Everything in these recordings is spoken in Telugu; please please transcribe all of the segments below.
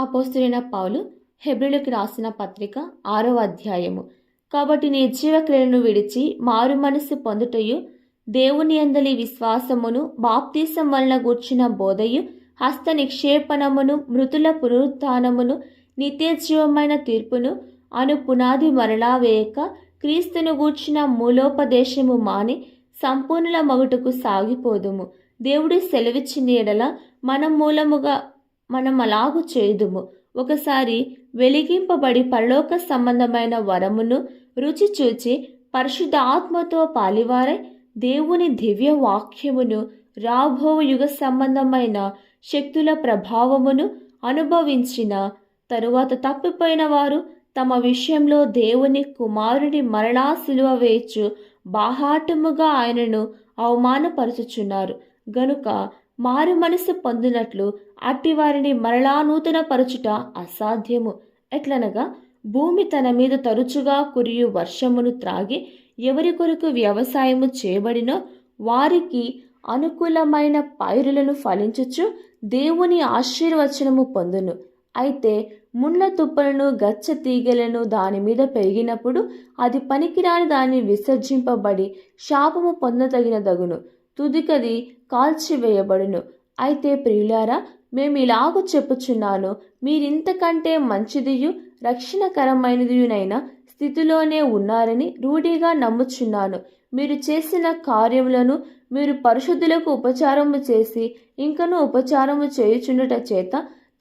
అపోస్తులైన పౌలు హెబ్రిలకు రాసిన పత్రిక ఆరవ అధ్యాయము. కాబట్టి నీ జీవక్రియలను విడిచి మారు మనస్సు పొందుటయు దేవుని అందలి విశ్వాసమును బాప్తీసం వలన గూర్చిన బోధయు హస్త నిక్షేపణమును మృతుల పునరుత్థానమును నిత్యజీవమైన తీర్పును అను పునాది మరలా వేయక క్రీస్తును గూర్చిన మూలోపదేశము మాని సంపూర్ణుల మగుటకు సాగిపోదుము. దేవుడు సెలవిచ్చిన ఎడల మన మూలముగా మనం అలాగు చేయుదుము ఒకసారి వెలిగింపబడి పరలోక సంబంధమైన వరమును రుచి చూచి పరిశుద్ధాత్మతో పాలివారై దేవుని దివ్య వాక్యమును రాబో యుగ సంబంధమైన శక్తుల ప్రభావమును అనుభవించిన తరువాత తప్పిపోయిన వారు తమ విషయంలో దేవుని కుమారుని మరణా సిలువ వేయచ్చు బాహాటముగా ఆయనను అవమానపరుచుచున్నారు. గనుక మారు మనసు పొందినట్లు అట్టి వారిని మరలా నూతనపరచుట అసాధ్యము. ఎట్లనగా భూమి తన మీద తరచుగా కురియు వర్షమును త్రాగి ఎవరి కొరకు వ్యవసాయము చేయబడినో వారికి అనుకూలమైన పైరులను ఫలించుచు దేవుని ఆశీర్వచనము పొందును. అయితే ముండ్ల తుప్పలను గచ్చ తీగలను దాని మీద పెరిగినప్పుడు అది పనికిరాని దాన్ని విసర్జింపబడి శాపము పొందదగినదగును. తుదికది కాల్చివేయబడును. అయితే ప్రియులారా మేము ఇలాగూ చెప్పుచున్నాను మీరింతకంటే మంచిదియు రక్షణకరమైనదియునైన స్థితిలోనే ఉన్నారని రూఢిగా నమ్ముచున్నాను. మీరు చేసిన కార్యములను మీరు పరిశుద్ధులకు ఉపచారము చేసి ఇంకను ఉపచారము చేయుచుండుట చేత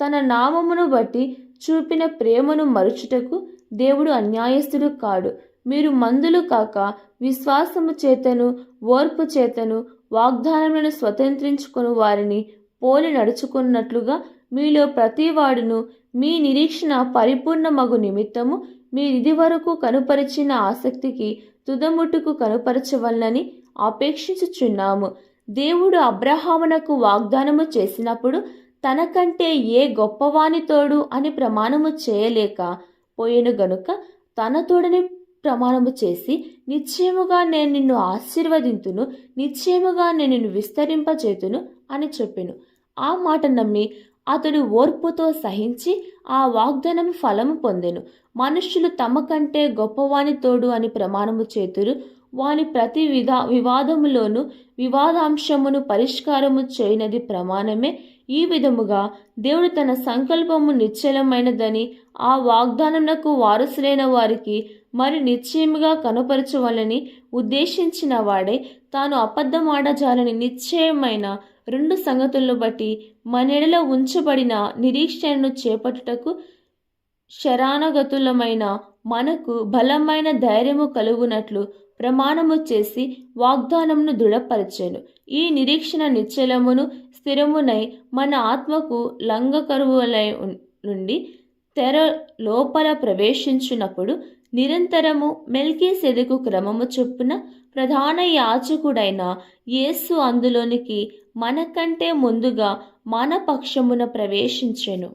తన నామమును బట్టి చూపిన ప్రేమను మరుచుటకు దేవుడు అన్యాయస్తుడు కాడు. మీరు మందులు కాక విశ్వాసము చేతను ఓర్పు చేతను వాగ్దానములను స్వతంత్రించుకుని వారిని పోలి నడుచుకున్నట్లుగా మీలో ప్రతివాడును మీ నిరీక్షణ పరిపూర్ణమగు నిమిత్తము మీరిది వరకు కనుపరిచిన ఆసక్తికి తుదముట్టుకు కనుపరచవలనని అపేక్షించుచున్నాము దేవుడు అబ్రహామునకు వాగ్దానము చేసినప్పుడు తనకంటే ఏ గొప్పవానితోడు అని ప్రమాణము చేయలేక పోయేను గనుక తన తోడని ప్రమాణము చేసి నిశ్చయముగా నేను నిన్ను ఆశీర్వదింతును నిశ్చయముగా నేను నిన్ను విస్తరింపచేతును అని చెప్పెను. ఆ మాట నమ్మి అతడు ఓర్పుతో సహించి ఆ వాగ్దానం ఫలము పొందెను. మనుష్యులు తమ కంటే గొప్పవాని తోడు అని ప్రమాణము చేతురు. వాని ప్రతి విధా వివాదములోను వివాదాంశమును పరిష్కారము చేయనది ప్రమాణమే. ఈ విధముగా దేవుడు తన సంకల్పము నిశ్చలమైనదని ఆ వాగ్దానమునకు వారసులైన వారికి మరి నిశ్చయముగా కనపరచవాలని ఉద్దేశించిన వాడే తాను అబద్ధమాడజాలని నిశ్చయమైన రెండు సంగతులను బట్టి మనెడలో ఉంచబడిన నిరీక్షణను చేపట్టుటకు శరానగతులమైన మనకు బలమైన ధైర్యము కలుగునట్లు ప్రమాణము చేసి వాగ్దానమును దృఢపరచెను. ఈ నిరీక్షణ నిశ్చలమును స్థిరమునై మన ఆత్మకు లంగకరువులై నుండి తెర లోపల ప్రవేశించినప్పుడు నిరంతరము మెల్కీ సెదకు క్రమము చొప్పున ప్రధాన యాచకుడైన యేసు అందులోనికి మనకంటే ముందుగా మన పక్షమున ప్రవేశించెను.